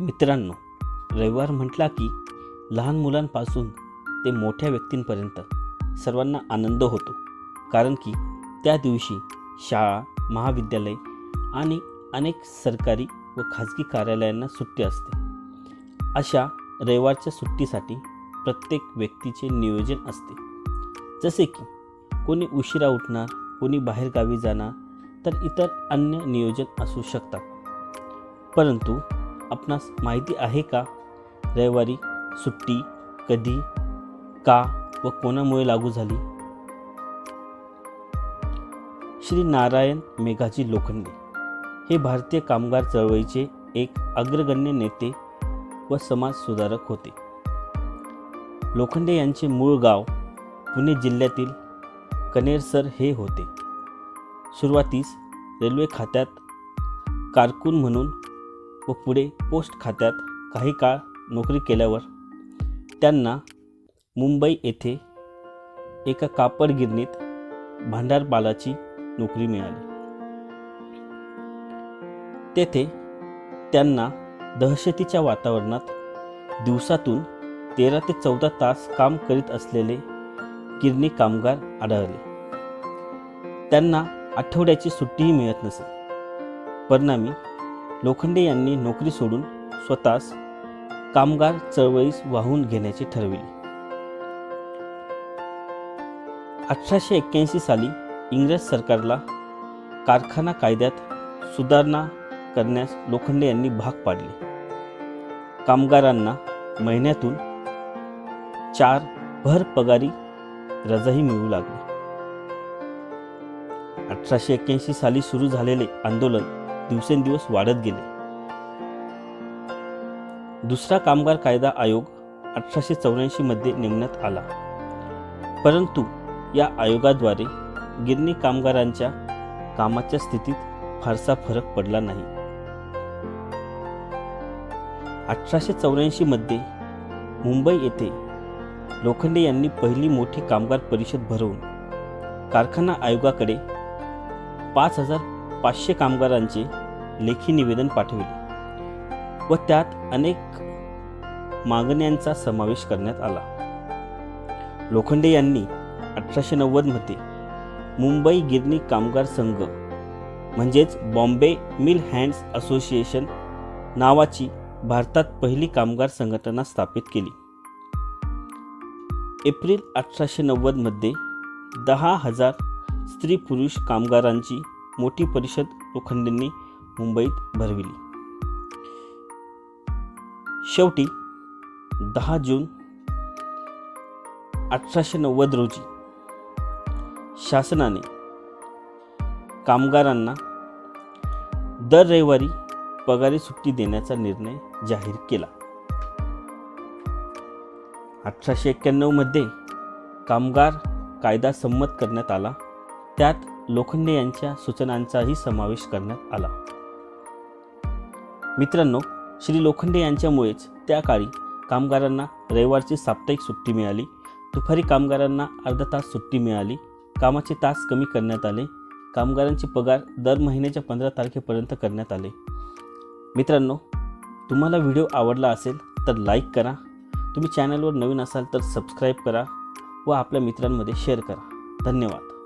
मित्रांनो रविवार म्हटला की लहान मुलांपासून ते मोठ्या व्यक्तींपर्यंत सर्वांना आनंद होतो. कारण की त्या दिवशी शाळा महाविद्यालय आणि अनेक सरकारी व खाजगी कार्यालयांना सुट्टी असते. अशा रविवारच्या सुट्टीसाठी प्रत्येक व्यक्तीचे नियोजन असते. जसे की कोणी उशिरा उठणार कोणी बाहेरगावी जाणार तर इतर अन्य नियोजन असू शकतात. परंतु आपणास माहिती आहे का? रविवारी सुट्टी कधी का व कोणामुळे लागू झाली? श्री नारायण मेघाजी लोखंडे हे भारतीय कामगार चळवळीचे एक अग्रगण्य नेते व समाज सुधारक होते. लोखंडे यांचे मूळ गाव पुणे जिल्ह्यातील कनेरसर हे होते. सुरुवातीस रेल्वे खात्यात कारकून म्हणून व पुढे पोस्ट खात्यात काही काळ नोकरी केल्यावर त्यांना मुंबई येथे एका कापड गिरणीत भांडारपालाची नोकरी मिळाली. तेथे त्यांना दहशतीच्या वातावरणात दिवसातून तेरा ते चौदा तास काम करीत असलेले गिरणी कामगार आढळले. त्यांना आठवड्याची सुट्टीही मिळत नसे. परिणामी लोखंडे यांनी नोकरी सोडून स्वतःस कामगार चळवळीस वाहून घेण्याचे ठरविले. अठराशे एक्क्याऐंशी साली इंग्रज सरकारला कारखाना कायद्यात सुधारणा करण्यास लोखंडे यांनी भाग पाडले. कामगारांना महिन्यातून चार भर पगारी रजाही मिळू लागली. अठराशे एक्क्याऐंशी साली सुरू झालेले आंदोलन दिवसेंदिवस वाढत गेले. दुसरा कामगार कायदा आयोग अठराशे चौऱ्याऐंशी मध्ये नेमण्यात आला. परंतु या आयोगाद्वारे गिरणी कामगारांच्या कामाच्या स्थितीत फारसा फरक पडला नाही. अठराशे चौऱ्याऐंशी मध्ये मुंबई येथे लोखंडे यांनी पहिली मोठी कामगार परिषद भरवून कारखाना आयोगाकडे पाच हजार पाचशे कामगारांचे लेखी निवेदन पाठविले व त्यात अनेक मागण्यांचा समावेश करण्यात आला. लोखंडे यांनी अठराशे नव्वदमध्ये मुंबई गिरणी कामगार संघ म्हणजेच बॉम्बे मिल हँड्स असोसिएशन नावाची भारतात पहिली कामगार संघटना स्थापित केली. एप्रिल अठराशे नव्वदमध्ये दहा हजार स्त्री पुरुष कामगारांची मोठी परिषद लोखंडेंनी मुंबईत भरविली. शेवटी दहा जून अठराशे नव्वद रोजी शासनाने कामगारांना दर रविवारी पगारी सुट्टी देण्याचा निर्णय जाहीर केला. अठराशे एक्क्याण्णवमध्ये कामगार कायदा संमत करण्यात आला. त्यात लोखंडे यांच्या सूचनांचाही समावेश करण्यात आला. मित्रांनो श्री लोखंडे यांच्यामुळेच त्या काळी कामगारांना रविवारची साप्ताहिक सुट्टी मिळाली. दुपारी कामगारांना अर्धा तास सुट्टी मिळाली. कामाचे तास कमी करण्यात आले. कामगारांचे पगार दर महिन्याच्या पंधरा तारखेपर्यंत करण्यात आले. मित्रांनो तुम्हाला व्हिडिओ आवडला असेल तर लाईक करा. तुम्ही चॅनलवर नवीन असाल तर सबस्क्राईब करा व आपल्या मित्रांमध्ये शेअर करा. धन्यवाद.